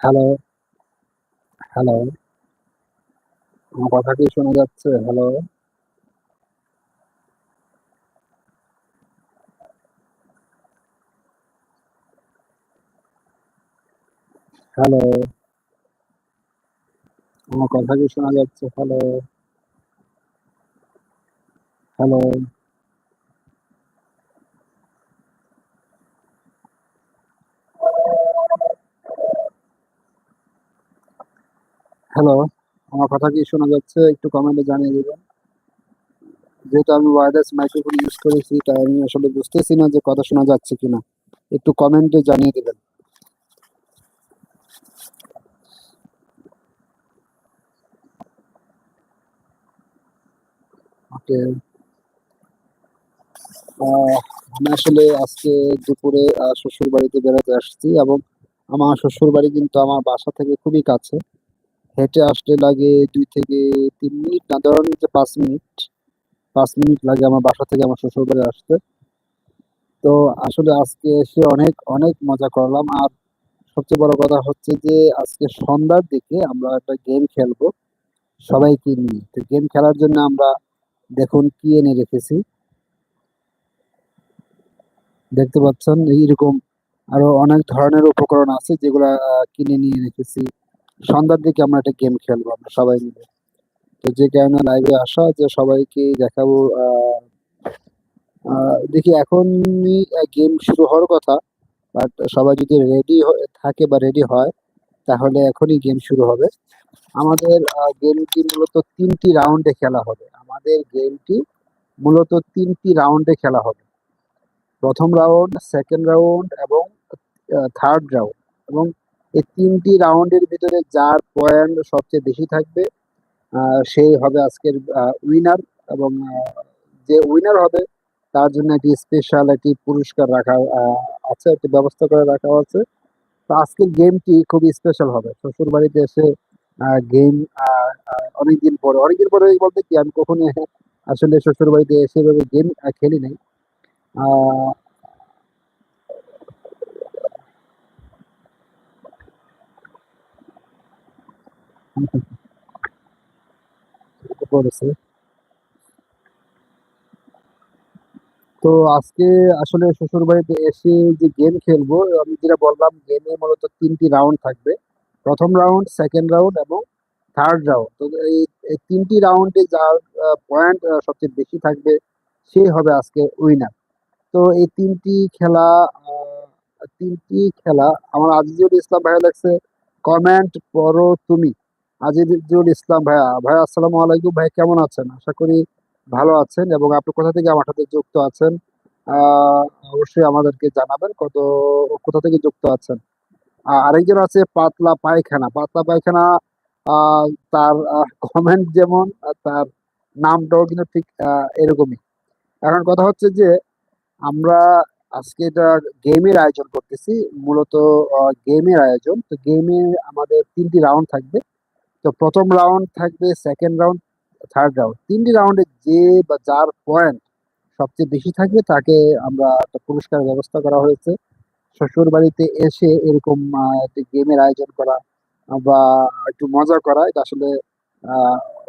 Hello, hello. আমার কথা কি শোনা যাচ্ছে? হ্যালো? হ্যালো? আমার কথা কি শোনা যাচ্ছে? হ্যালো? হ্যালো? হ্যালো? আমার কথা কি শোনা যাচ্ছে? একটু কমেন্টে জানিয়ে দেবেন যেহেতু আমি ওয়্যারলেস মাইক্রোফোন ইউজ করেছি, তাই আমি আসলে বুঝতেছি না যে কথা শোনা যাচ্ছে কিনা। একটু কমেন্টে জানিয়ে দেবেন আমি আসলে আজকে দুপুরে আ শ্বশুরবাড়িতে বেড়াতে আসছি এবং আমার শ্বশুরবাড়ি কিন্তু আমার বাসা থেকে খুবই কাছে। হেঁটে আসতে লাগে দুই থেকে তিন মিনিট না ধরেন যে ৫ মিনিট। পাঁচ মিনিট লাগে আমার বাসা থেকে আমার শ্বশুরবাড়ি আসতে। তো আসলে আজকে এসে অনেক, অনেক মজা করলাম। আর সবচেয়ে বড় কথা হচ্ছে যে আজকে সন্ধ্যার দিকে আমরা একটা গেম খেলব সবাইকে নিয়ে। তো গেম খেলার জন্য আমরা দেখুন কি এনে রেখেছি। দেখতে পাচ্ছেন এইরকম আরও অনেক ধরনের উপকরণ আছে যেগুলা কিনে নিয়ে রেখেছি। সন্ধ্যার দিকে আমরা একটা গেম খেলব আমরা সবাই মিলে। তো যে কারণে লাইভে আসা যে সবাইকে দেখাবো দেখি এখনই গেম শুরু হওয়ার কথা। বাট সবাই যদি রেডি থাকে বা রেডি হয় তাহলে এখনই গেম শুরু হবে। আমাদের গেমটি মূলত তিনটি রাউন্ডে খেলা হবে। আমাদের গেমটি মূলত তিনটি রাউন্ডে খেলা হবে। প্রথম রাউন্ড, সেকেন্ড রাউন্ড এবং থার্ড রাউন্ড এবং এই ৩ টি রাউন্ডের ভিতরে যার পয়েন্ট সবচেয়ে বেশি থাকবে সেই হবে আজকের উইনার এবং যে উইনার হবে তার জন্য একটি স্পেশাল একটি পুরস্কার রাখা আছে, একটি ব্যবস্থা করে রাখা আছে। তো আজকের গেমটি খুবই স্পেশাল হবে। শ্বশুরবাড়িতে এসে আ গেম অনেকদিন পরে, অনেকদিন পরে বলতে কি আমি কখনো আসলে শ্বশুরবাড়িতে এসে এভাবে গেম খেলি নাই। তো আজকে আসলে শ্বশুরবাড়িতে এসে যে গেম খেলব, আমি যেটা বললাম গেমে মূলত ৩ টি রাউন্ড থাকবে। প্রথম রাউন্ড, 2nd রাউন্ড এবং থার্ড রাউন্ড। তো এই, তিনটি রাউন্ডে যার পয়েন্ট সবচেয়ে বেশি থাকবে সে হবে আজকে উইনার। তো এই তিনটি খেলা ৩ খেলা আমার আজিজুল ইসলাম ভাইয়া লাগছে "কমেন্ট পড়ো তুমি।" আজিজুল ইসলাম ভাইয়া, ভাইয়া আসসালামু আলাইকুম। ভাই কেমন আছেন? আশা করি ভালো আছেন এবং আপনি কোথা থেকে আমার সাথে যুক্ত আছেন অবশ্যই আমাদেরকে জানাবেন কত কোথা থেকে যুক্ত আছেন। আরেকজন আছে পাতলা পায়খানা। পাতলা পায়খানা তার কমেন্ট যেমন তার নামটাও কিন্তু ঠিক এরকমই। এখন কথা হচ্ছে যে আমরা আজকে এটা গেমের আয়োজন করতেছি। মূলত গেমের আয়োজন। তো গেমে আমাদের তিনটি রাউন্ড থাকবে। তো প্রথম রাউন্ড থাকবে, সেকেন্ড রাউন্ড, থার্ড রাউন্ড। ৩ টি রাউন্ডে যে বা যার পয়েন্ট সবচেয়ে বেশি থাকবে তাকে আমরা একটা পুরস্কারের ব্যবস্থা করা হয়েছে। শ্বশুর বাড়িতে এসে এরকম গেমের আয়োজন করা বা একটু মজা করা এটা আসলে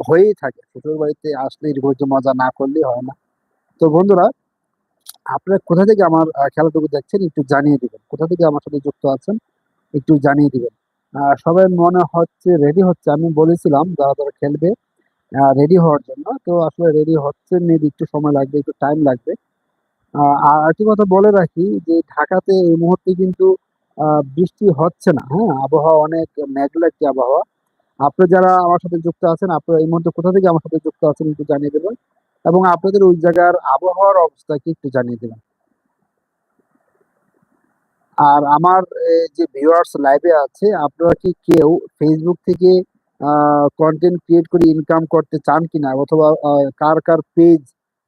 হয়েই থাকে। শ্বশুর বাড়িতে আসলে এরকম মজা না করলেই হয় না। তো বন্ধুরা আপনারা কোথা থেকে আমার খেলাটুকু দেখছেন একটু জানিয়ে দিবেন। কোথা থেকে আমার সাথে যুক্ত আছেন একটু জানিয়ে দিবেন। সবাই মনে হচ্ছে রেডি হচ্ছে। আমি বলেছিলাম যারা, যারা খেলবে রেডি হওয়ার জন্য। তো আসলে রেডি হচ্ছে মেবি একটু সময় লাগবে, একটু টাইম লাগবে। আর আরেকটি কথা বলে রাখি যে ঢাকাতে এই মুহূর্তে কিন্তু বৃষ্টি হচ্ছে না, হ্যাঁ? আবহাওয়া অনেক মেঘলা একটি আবহাওয়া। আপনি যারা আমার সাথে যুক্ত আছেন, আপনারা এই মুহূর্তে কোথা থেকে আমার সাথে যুক্ত আছেন একটু জানিয়ে দেবেন এবং আপনাদের ওই জায়গার আবহাওয়ার অবস্থা কি একটু জানিয়ে দেবেন। আর আমার যে ভিউয়ার্স লাইভে আছে, আপনারা কি কেউ ফেসবুক থেকে কনটেন্ট ক্রিয়েট করে ইনকাম করতে চান কিনা? অথবা কার, কার পেজ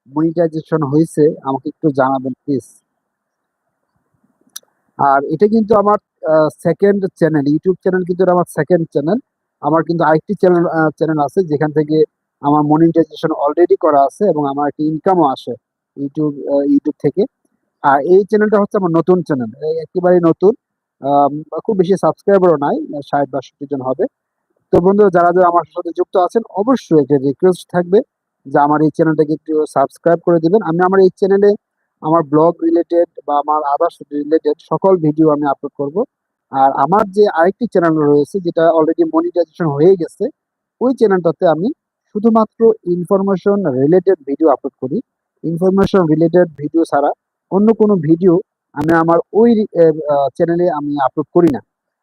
মনিটাইজেশন হয়েছে আমাকে একটু জানাবেন প্লিজ। আর এটা কিন্তু আমার 2nd চ্যানেল। ইউটিউব চ্যানেল কিন্তু আমার সেকেন্ড চ্যানেল। আমার কিন্তু আরেকটি চ্যানেল চ্যানেল আছে যেখান থেকে আমার মনিটাইজেশন অলরেডি করা আছে এবং আমার একটি ইনকামও আসে ইউটিউব ইউটিউব থেকে। আর এই চ্যানেলটা হচ্ছে আমার নতুন চ্যানেল। একেবারে নতুন। খুব বেশি সাবস্ক্রাইবারও নাই, ষাট বাষট্টি জন হবে তো বন্ধু যারা যারা আমার সাথে যুক্ত আছেন, অবশ্যই একটা রিকোয়েস্ট থাকবে যে আমার এই চ্যানেলটাকে একটু সাবস্ক্রাইব করে দিবেন আমি আমার এই চ্যানেলে আমার ব্লগ রিলেটেড বা আমার আদার্স রিলেটেড সকল ভিডিও আমি আপলোড করব আর আমার যে আরেকটি চ্যানেল রয়েছে, যেটা অলরেডি মনিটাইজেশন হয়ে গেছে, ওই চ্যানেলটাতে আমি শুধুমাত্র ইনফরমেশন রিলেটেড ভিডিও আপলোড করি ইনফরমেশন রিলেটেড ভিডিও ছাড়া অন্য কোনো ভিডিও আমি আমার ওই চ্যানেলে আমি আপলোড করি না।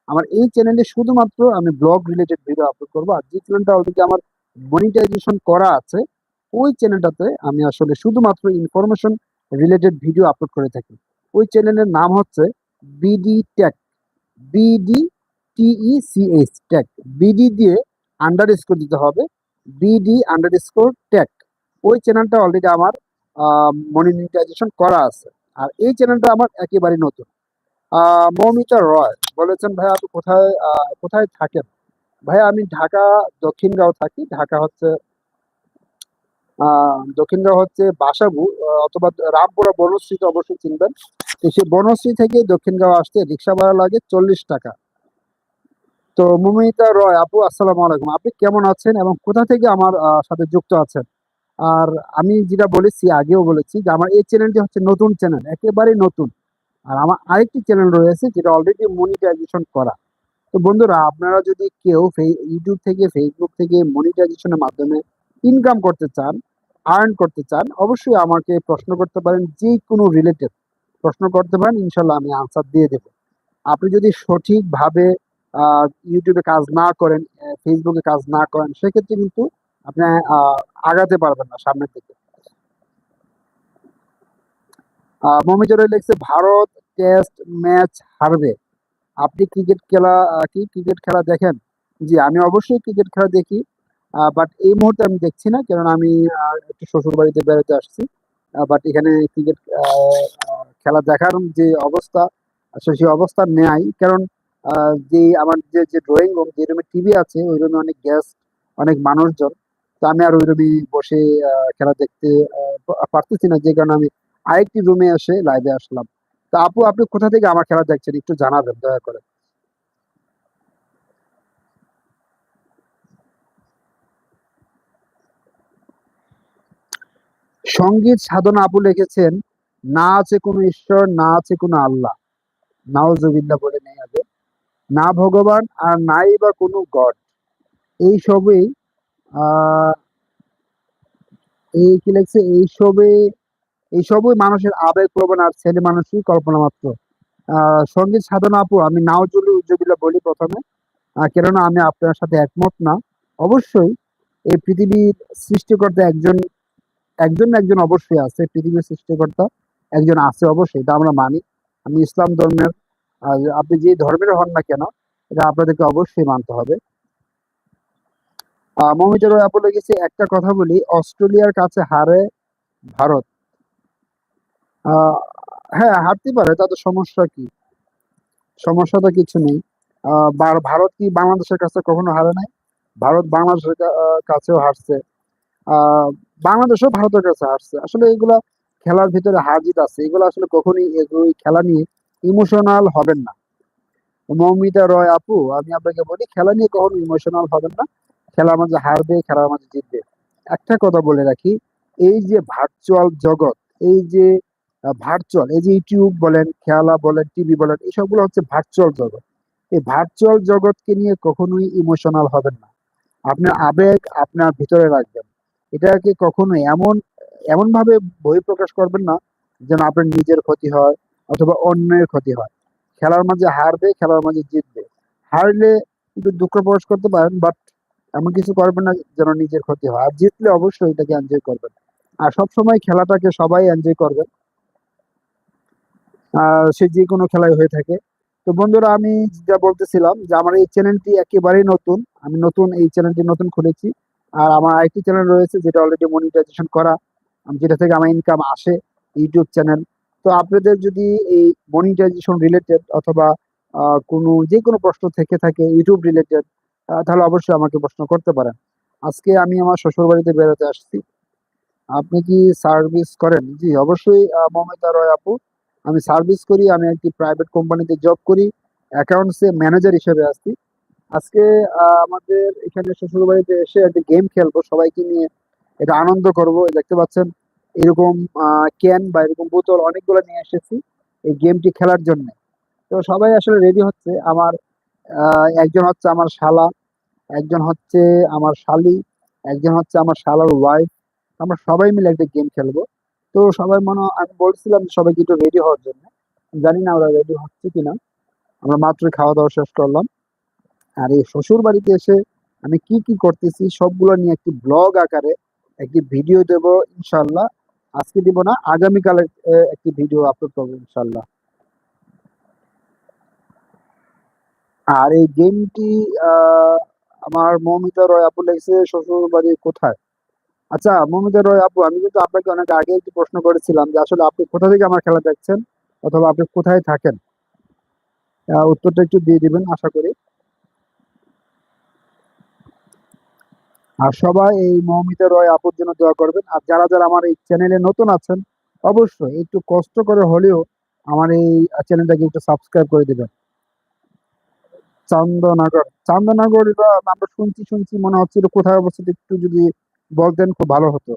আমার এই চ্যানেলে শুধুমাত্র আমি ব্লগ রিলেটেড ভিডিও আপলোড করব, আর যে চ্যানেলটা অলরেডি আমার মনিটাইজেশন করা আছে, ওই চ্যানেলটাতে আমি আসলে শুধুমাত্র ইনফরমেশন রিলেটেড ভিডিও আপলোড করে থাকি। ওই চ্যানেলের নাম হচ্ছে BD tech BD TE CH tech BD দিয়ে আন্ডার স্কোর দিতে হবে বিডি আন্ডার স্কোর ট্যাক ওই চ্যানেলটা অলরেডি আমার মনিটাইজেশন করা আছে। আর এই চ্যানেলটা আমার একেবারে নতুন। মৌমিতা রয় বলেছেন ভাই আপনি কোথায় কোথায় থাকেন? ভাই আমি ঢাকা, দক্ষিণগাঁও থাকি। ঢাকা হচ্ছে দক্ষিণগাঁও হচ্ছে বাসাবু অথবা রামপুরা বনশ্রীতে অবশ্যই চিনবেন। সেই বনশ্রী থেকে দক্ষিণগাঁও আসতে রিক্সা ভাড়া লাগে চল্লিশ টাকা। তো মৌমিতা রয়, আপু, আসসালামু আলাইকুম। আপনি কেমন আছেন এবং কোথা থেকে আমার সাথে যুক্ত আছেন? আর আমি যেটা বলেছি, আগেও বলেছি যে আমার এই চ্যানেলটি হচ্ছে নতুন চ্যানেল একেবারে নতুন। আর আমার আরেকটি চ্যানেল রয়েছে যেটা অলরেডি মনিটাইজেশন করা। তো বন্ধুরা, আপনারা যদি কেউ ইউটিউব থেকে ফেসবুক থেকে মনিটাইজেশনের মাধ্যমে ইনকাম করতে চান আর্ন করতে চান, অবশ্যই আমাকে প্রশ্ন করতে পারেন যে কোনো রিলেটেড প্রশ্ন করতে পারেন ইনশাল্লাহ আমি আনসার দিয়ে দেব। আপনি যদি সঠিকভাবে ইউটিউবে কাজ না করেন ফেসবুকে কাজ না করেন, সেক্ষেত্রে কিন্তু আপনি আগাতে পারবেন না সামনের দিকে। লিখছে ভারত টেস্ট ম্যাচ হারবে। আপনি ক্রিকেট খেলা কি ক্রিকেট খেলা দেখেন? জি, আমি অবশ্যই ক্রিকেট খেলা দেখি বাট এই মুহূর্তে আমি দেখছি না কারণ আমি একটু শ্বশুর বাড়িতে বেড়াতে আসছি বাট এখানে ক্রিকেট খেলা দেখার যে অবস্থা সেই অবস্থা নেয় কারণ যে, আমার যে যে ড্রয়িং রুম যে রুমে টিভি আছে, ওই রুমে অনেক গেস্ট অনেক মানুষজন। তো আমি আর ওই রুমে বসে খেলা দেখতে পারতেছি না। যে কারণে আমি আরেকটি রুমে এসে লাইভে আসলাম। তা আপু, আপনি কোথা থেকে আমার খেলা দেখছেন? একটু জানাবেন, দয়া করে। সংগীত সাধনা আপু লিখেছেন, না আছে কোনো ঈশ্বর, না আছে কোনো আল্লাহ। নাওজুবিল্লাহ বলে নেই আগে। না ভগবান আর নাই বা কোনো গড। এই সবই এই কি লিখছে? এই সবে এই সবই মানুষের আবেগ, প্রবণ আর ছেলে মানুষই কল্পনা মাত্র। সংগীত সাধনা আপু, আমি নাওজুল উজ্জবিল্লাহ বলি প্রথমে। কেননা আমি আপনার সাথে একমত না। অবশ্যই এই পৃথিবীর সৃষ্টিকর্তা একজন একজন একজন অবশ্যই আছে। পৃথিবীর সৃষ্টিকর্তা একজন আছে অবশ্যই, এটা আমরা মানি। আমি ইসলাম ধর্মের আপনি যে ধর্মের হন না কেন, এটা আপনাদেরকে অবশ্যই মানতে হবে। মমিতা রয় আপু একটা কথা বলি, অস্ট্রেলিয়ার কাছে হারে ভারত। হ্যাঁ হারতে পারে, তাতে সমস্যা কি? সমস্যা তো কিছু নেই। ভারত কি বাংলাদেশের কাছে কখনো হারে নাই? ভারত বাংলাদেশের কাছেও হারছে। বাংলাদেশও ভারতের কাছে হারছে। আসলে এগুলা খেলার ভিতরে হার জিত আছে। এগুলো আসলে কখনোই এগুলো খেলা নিয়ে ইমোশনাল হবেন না। মৌমিতা রয় আপু, আমি আপনাকে বলি, খেলা নিয়ে কখনো ইমোশনাল হবেন না। খেলার মাঝে হারবে খেলার মাঝে জিতবে। একটা কথা বলে রাখি, এই যে ভার্চুয়াল জগৎ, এই যে ভার্চুয়াল এই যে ইউটিউব বলেন, খেলা বলেন টিভি বলেন, এসবগুলো হচ্ছে ভার্চুয়াল জগৎ। এই ভার্চুয়াল জগৎকে নিয়ে কখনোই ইমোশনাল হবেন না। আপনার আবেগ আপনার ভিতরে রাখবেন। এটাকে কখনোই এমন এমন ভাবে বই বহিঃপ্রকাশ করবেন না যেন আপনার নিজের ক্ষতি হয় অথবা অন্যের ক্ষতি হয়। খেলার মাঝে হারবে, খেলার মাঝে জিতবে। হারলে একটু দুঃখ প্রকাশ করতে পারেন বাট এমন কিছু করবেন না যেন নিজের ক্ষতি হয়। আর জিতলে অবশ্যই এটাকে এনজয় করবেন। আর সবসময় খেলাটাকে সবাই এনজয় করবেন সে যে কোনো খেলায় হয়ে থাকে। তো বন্ধুরা, আমি যা বলতেছিলাম যে আমার এই চ্যানেলটি একেবারেই নতুন। আমি নতুন, এই চ্যানেলটি নতুন খুলেছি। আর আমার আরেকটি চ্যানেল রয়েছে যেটা অলরেডি মনিটাইজেশন করা। যেটা থেকে আমার ইনকাম আসে ইউটিউব চ্যানেল তো আপনাদের যদি এই মনিটাইজেশন রিলেটেড অথবা কোনো যে কোনো প্রশ্ন থেকে থাকে ইউটিউব রিলেটেড তাহলে অবশ্যই আমাকে প্রশ্ন করতে পারেন। আজকে আমি আমার শ্বশুর বাড়িতে বেরোতে আসছি। আপনি কি সার্ভিস করেন? জি, অবশ্যই মমিতা রয় আপু। আমি সার্ভিস করি, আমি একটি প্রাইভেট কোম্পানিতে জব করি অ্যাকাউন্টসে ম্যানেজার হিসেবে আছি আজকে আমাদের এখানে শ্বশুরবাড়িতে এসে একটা গেম খেলব, সবাইকে নিয়ে এটা আনন্দ করব। দেখতে পাচ্ছেন, এরকম ক্যান বা এরকম বোতল অনেকগুলো নিয়ে এসেছি এই গেমটি খেলার জন্য। তো সবাই আসলে রেডি হচ্ছে। আমার একজন হচ্ছে আমার শালা, একজন হচ্ছে আমার শালি, একজন হচ্ছে আমার শালার ওয়াইফ আমরা সবাই মিলে একটা গেম খেলব। তো সবাই মনে আমি বলছিলাম যে সবাইকে একটু রেডি হওয়ার জন্য। জানি না ওরা রেডি হচ্ছে কিনা। আমরা মাত্রই খাওয়া দাওয়া শেষ করলাম। আর এই শ্বশুর বাড়িতে এসে আমি কি কি করতেছি, সবগুলো নিয়ে একটি ব্লগ আকারে একটি ভিডিও দেব ইনশাল্লাহ আজকে দিব না আগামীকালে একটি ভিডিও আপলোড করব ইনশাল্লাহ আর এই গেমটি আমার মৌমিতা রয় আপু লেগেছে। শ্বশুর বাড়ি কোথায়? আচ্ছা মৌমিতা রয় আপু, আমি কিন্তু আপনাকে অনেক আগে একটি প্রশ্ন করেছিলাম যে আসলে আপনি কোথা থেকে আমার খেলা দেখছেন অথবা আপনি কোথায় থাকেন? উত্তরটা একটু দিয়ে দিবেন, আশা করি। আর সবাই এই মৌমিতা রয় আপুর জন্য দোয়া করবেন। আর যারা যারা আমার এই চ্যানেলে নতুন আছেন, অবশ্যই একটু কষ্ট করে হলেও আমার এই চ্যানেলটাকে একটু সাবস্ক্রাইব করে দিবেন। চান্দনগর। চান্দনগর এটা আমরা শুনছি শুনছি, মনে হচ্ছিল কোথায় অবস্থিত একটু যদি বলতেন খুব ভালো হতো।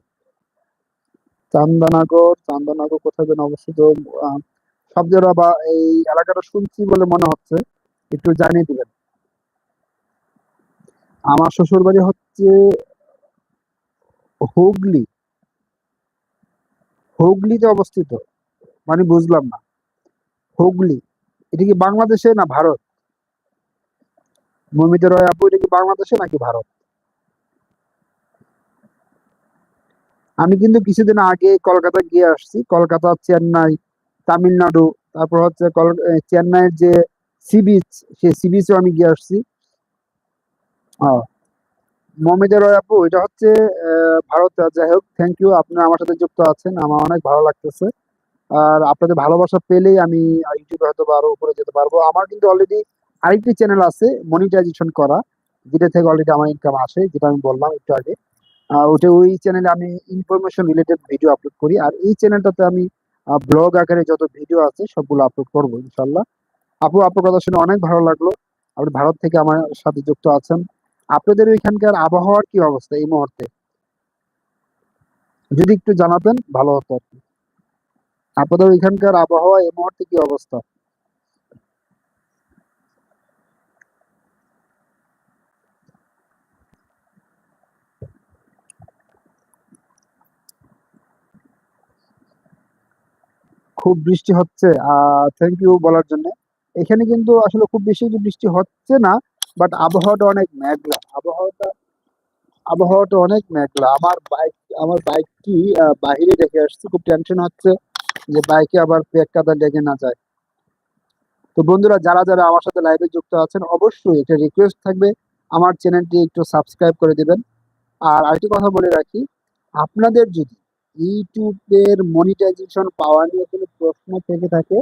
চান্দনগর চান্দনগর কোথায় যেন অবস্থিত শব্দের বা এই এলাকাটা শুনছি বলে মনে হচ্ছে, একটু জানিয়ে দিবেন। আমার শ্বশুর বাড়ি হচ্ছে হুগলি। হুগলিতে অবস্থিত মানে বুঝলাম না। হুগলি, এটা কি বাংলাদেশে না ভারত? মমিতা রয় আপু এটা কি বাংলাদেশে নাকি ভারত? আমি কিন্তু কিছুদিন আগে কলকাতা গিয়ে আসছি। কলকাতা, চেন্নাই, তামিলনাড়ু, তারপর হচ্ছে চেন্নাইয়ের যে সি বিচ, সেই সি বিচেও আমি গিয়ে আসছি। মমিতা রয় আপু এটা হচ্ছে ভারত যাই হোক থ্যাংক ইউ আপনারা আমার সাথে যুক্ত আছেন, আমার অনেক ভালো লাগতেছে। আর আপনাদের ভালোবাসা পেলেই আমি ইউটিউবে হয়তো আরও উপরে যেতে পারব। আমার কিন্তু অলরেডি আরেকটি চ্যানেল আছে মনিটাইজেশন করা, যেটা থেকে অলরেডি আমার ইনকাম আসে, যেটা আমি বললাম একটু আগে। ওটা ওই চ্যানেলে আমি ইনফরমেশন রিলেটেড ভিডিও আপলোড করি, আর এই চ্যানেলটাতে আমি ব্লগ আকারে যত ভিডিও আছে, সবগুলো আপলোড করব, ইনশাল্লাহ। আপু, আপনার কথা শুনে অনেক ভালো লাগল। আপনি ভারত থেকে আমার সাথে যুক্ত আছেন। আপনাদের ওইখানকার আবহাওয়ার কি অবস্থা এই মুহূর্তে? যদি একটু জানাতেন, ভালো হতো আর কি। আপনাদের ওইখানকার আবহাওয়া এই মুহূর্তে কি অবস্থা? খুব বৃষ্টি হচ্ছে থ্যাংক ইউ বলার জন্য। এখানে কিন্তু আসলে খুব বেশি বৃষ্টি হচ্ছে না বাট আবহাওয়াটা অনেক মেঘলা। আবহাওয়াটা আবহাওয়াটা অনেক মেঘলা। আমার বাইক আমার বাইকটি বাহিরে রেখে আসছি, খুব টেনশন হচ্ছে যে বাইকে আবার ব্রেক কাদা লেগে না যায়। তো বন্ধুরা, যারা যারা আমার সাথে লাইভে যুক্ত আছেন, অবশ্যই একটা রিকোয়েস্ট থাকবে। আমার চ্যানেলটি একটু সাবস্ক্রাইব করে দিবেন। আর আরেকটি কথা বলে রাখি, আপনাদের যদি ইউটিউবের মনিটাইজেশন পাওয়া নিয়ে কোনো প্রশ্ন থেকে থাকে,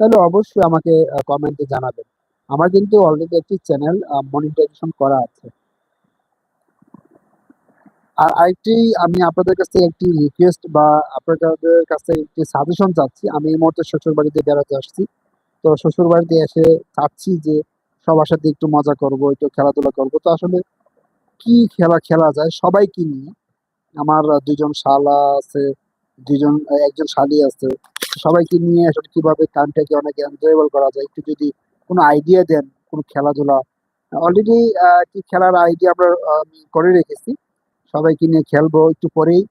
তাহলে অবশ্যই আমাকে কমেন্টে জানাবেন। আমার কিন্তু অলরেডি একটি চ্যানেল মনিটাইজেশন করা আছে। আর আরেকটি, আমি আপনাদের কাছ একটি রিকোয়েস্ট বা আপনাদের কাছ একটি সাজেশন চাচ্ছি। আমি এই মুহূর্তে শ্বশুর বাড়িতে বেড়াতে আসছি। তো শ্বশুর বাড়িতে এসে চাচ্ছি যে সবার সাথে একটু মজা করব, একটু খেলাধুলা করব। তো আসলে কি খেলা খেলা যায়, সবাইকে নিয়ে আমার দুজন শালা আছে, দুজন, একজন শালি আছে। সবাইকে নিয়ে আসলে কীভাবে টাইমটাকে অনেক এনজয়েবল করা যায়, একটু যদি কোনো আইডিয়া দেন, কোনো খেলাধুলা। অলরেডি কি খেলার আইডিয়া আমরা করে রেখেছি। সবাইকে নিয়ে খেলব, একটু পরেই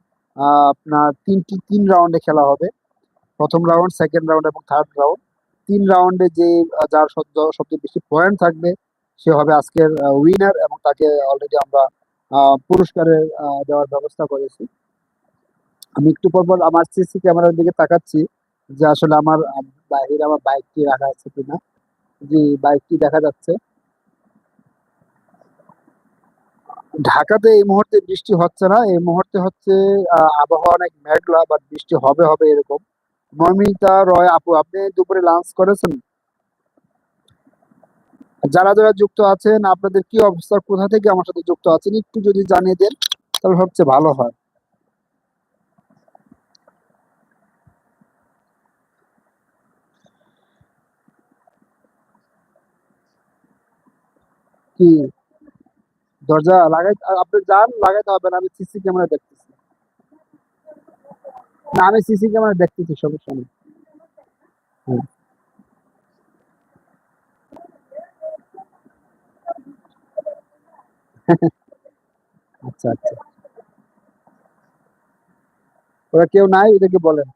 আপনার তিনটি, তিন রাউন্ডে খেলা হবে। প্রথম রাউন্ড সেকেন্ড রাউন্ড এবং থার্ড রাউন্ড তিন রাউন্ডে যে যার সব- সবচেয়ে বেশি পয়েন্ট থাকবে, সে হবে আজকের উইনার এবং তাকে অলরেডি আমরা পুরস্কারের দেওয়ার ব্যবস্থা করেছি। আমি একটু পর আমার সিসি ক্যামেরার দিকে তাকাচ্ছি যে আসলে আমার বাহিরে আমার বাইকটি রাখা আছে কিনা। জি, বাইকটি দেখা যাচ্ছে। ঢাকাতে এই মুহূর্তে বৃষ্টি হচ্ছে না। এই মুহূর্তে হচ্ছে আবহাওয়া অনেক মেঘলা বাট বৃষ্টি হবে হবে এরকম। মমিতা রয় আপু, আপনি দুপুরে লাঞ্চ করেছেন? যারা যারা যুক্ত আছেন, আপনাদের কি অবস্থা? কোথা থেকে আমার সাথে যুক্ত আছেন? একটু যদি জানিয়ে দেন, তাহলে সবচেয়ে ভালো হয়। কি? দরজা লাগাই, আপনি যান, লাগাইতে হবে না, আমি সিসি ক্যামেরা দেখতেছি। না, আমি সিসি ক্যামেরা দেখতেছি, সমস্যা নেই। আচ্ছা আচ্ছা। ওরা কেউ নাই? ওদেরকে বলেন।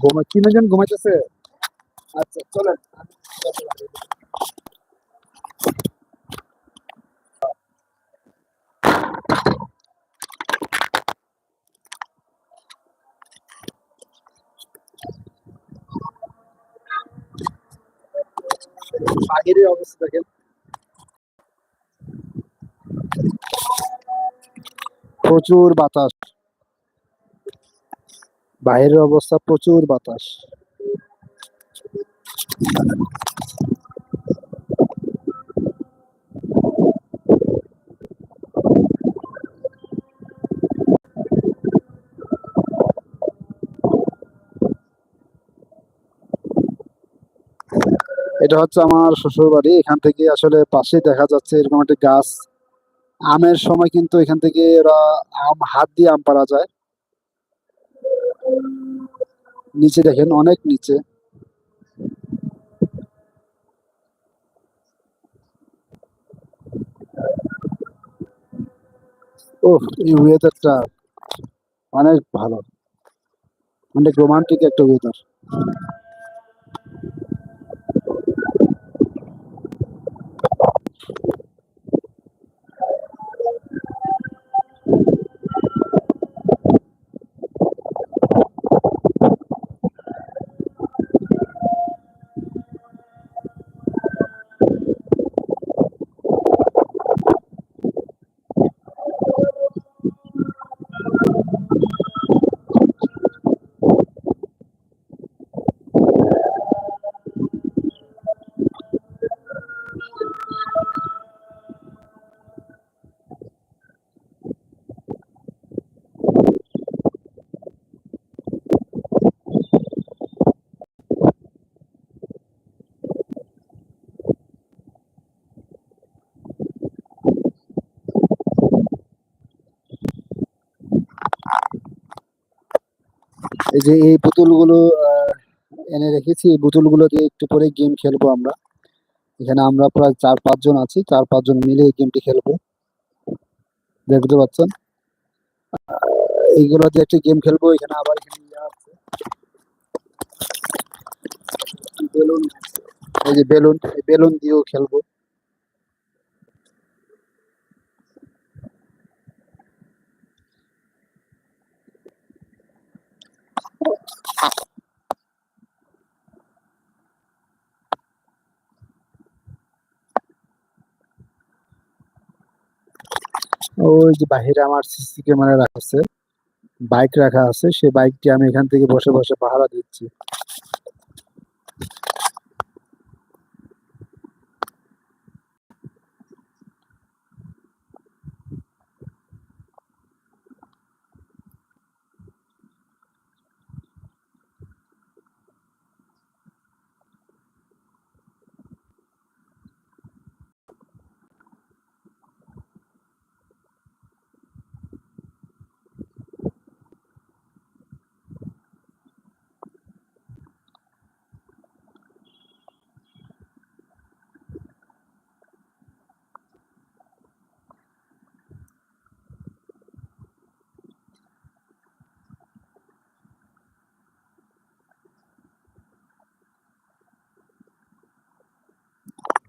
ঘুমা ঘুমাইতেছে? আচ্ছা চলেন। বাহিরের অবস্থা দেখেন। প্রচুর বাতাস। বাইরের অবস্থা প্রচুর বাতাস। এটা হচ্ছে আমার শ্বশুর বাড়ি এখান থেকে আসলে পাশে দেখা যাচ্ছে এরকম একটা গাছ। আমের সময় কিন্তু এখান থেকে ওরা আম, হাত দিয়ে আম পাড়া যায়। নিচে দেখেন অনেক নিচে। ও এই ওয়েদারটা অনেক ভালো। অনেক রোমান্টিক একটা ওয়েদার এই যে এই বোতলগুলো এনে রেখেছি। এই বোতলগুলো দিয়ে একটু পরে গেম খেলব আমরা। এখানে আমরা প্রায় চার পাঁচজন আছি। চার পাঁচজন মিলে এই গেমটি খেলব। দেখতে পাচ্ছেন? এইগুলো দিয়ে একটা গেম খেলব। এখানে আবার এখানে বেলুন এই যে বেলুন বেলুন দিয়েও খেলব। ওই যে বাহিরে আমার সিসি ক্যামেরা রাখা আছে, বাইক রাখা আছে, সেই বাইকটি আমি এখান থেকে বসে বসে পাহারা দিচ্ছি।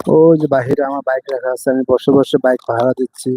ওই যে বাহিরে আমার বাইক রাখা আছে আমি বসে বসে বাইক ভাড়া দিচ্ছি।